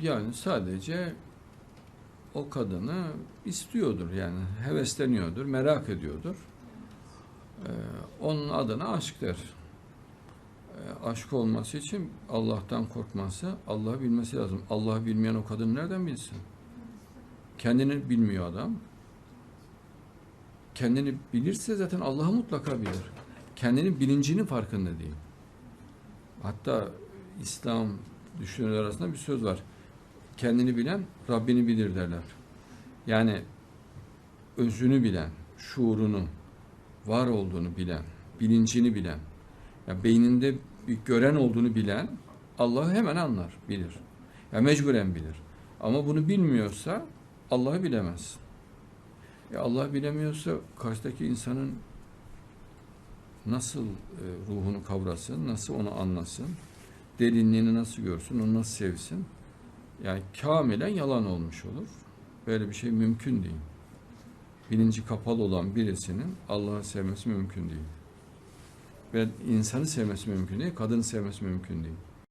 Yani sadece o kadını istiyordur yani hevesleniyordur, merak ediyordur. Ee, onun adına aşk der. Ee, aşk olması için Allah'tan korkması, Allah'ı bilmesi lazım. Allah'ı bilmeyen o kadın nereden bilsin? Kendini bilmiyor adam. Kendini bilirse zaten Allah'ı mutlaka bilir. Kendinin bilincinin farkında değil. Hatta İslam düşünürler arasında bir söz var. Kendini bilen Rabbini bilir derler. Yani özünü bilen, şuurunu, var olduğunu bilen, bilincini bilen, ya beyninde bir gören olduğunu bilen Allah'ı hemen anlar, bilir. Ya mecburen bilir. Ama bunu bilmiyorsa Allah'ı bilemez. E Allah bilemiyorsa karşıdaki insanın nasıl e, ruhunu kavrasın, nasıl onu anlasın, derinliğini nasıl görsün, onu nasıl sevsin? Yani kamilen yalan olmuş olur. Böyle bir şey mümkün değil. Bilinci kapalı olan birisinin Allah'ı sevmesi mümkün değil. Ve insanı sevmesi mümkün değil, kadını sevmesi mümkün değil.